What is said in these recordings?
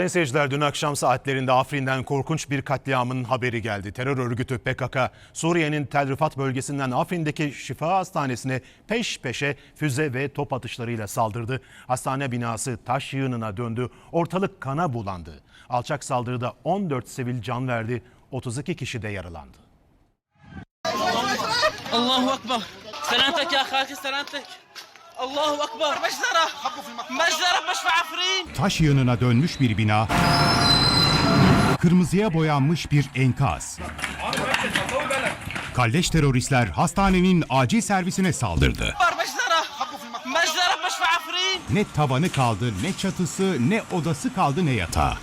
Sayın seyirciler dün akşam saatlerinde Afrin'den korkunç bir katliamın haberi geldi. Terör örgütü PKK Suriye'nin Tel Rifat bölgesinden Afrin'deki şifa hastanesine peş peşe füze ve top atışlarıyla saldırdı. Hastane binası taş yığınına döndü. Ortalık kana bulandı. Alçak saldırıda 14 sivil can verdi. 32 kişi de yaralandı. Allahu Ekber. Selametek ya halki selametek. Allahu Ekber. Başlara. Taş yığınına dönmüş bir bina. Kırmızıya boyanmış bir enkaz. Kalleş teröristler hastanenin acil servisine saldırdı. Ne tavanı kaldı, ne çatısı, ne odası kaldı, ne yatağı.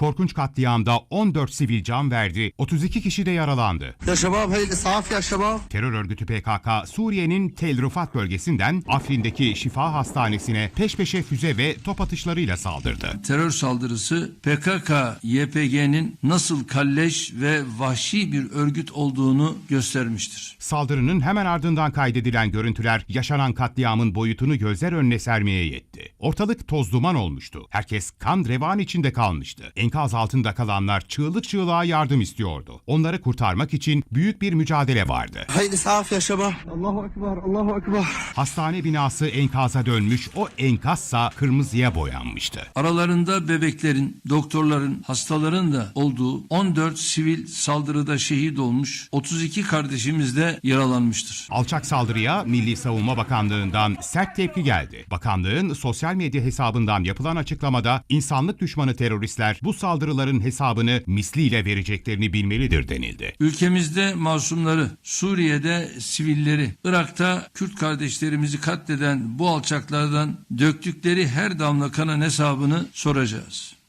Korkunç katliamda 14 sivil can verdi, 32 kişi de yaralandı. Ya şabab, haydi saf ya şabab. Terör örgütü PKK, Suriye'nin Tel Rufat bölgesinden Afrin'deki Şifa Hastanesi'ne peş peşe füze ve top atışlarıyla saldırdı. Terör saldırısı PKK-YPG'nin nasıl kalleş ve vahşi bir örgüt olduğunu göstermiştir. Saldırının hemen ardından kaydedilen görüntüler yaşanan katliamın boyutunu gözler önüne sermeye yetti edildi. Ortalık toz duman olmuştu. Herkes kan revan içinde kalmıştı. Enkaz altında kalanlar çığlık çığlığa yardım istiyordu. Onları kurtarmak için büyük bir mücadele vardı. Haydi saf yaşama. Allahu Ekber, Allahu Ekber. Hastane binası enkaza dönmüş, o enkazsa kırmızıya boyanmıştı. Aralarında bebeklerin, doktorların, hastaların da olduğu 14 sivil saldırıda şehit olmuş 32 kardeşimiz de yaralanmıştır. Alçak saldırıya Milli Savunma Bakanlığı'ndan sert tepki geldi. Bakanlığın sosyal sosyal medya hesabından yapılan açıklamada insanlık düşmanı teröristler bu saldırıların hesabını misliyle vereceklerini bilmelidir denildi. Ülkemizde masumları, Suriye'de sivilleri, Irak'ta Kürt kardeşlerimizi katleden bu alçaklardan döktükleri her damla kanın hesabını soracağız.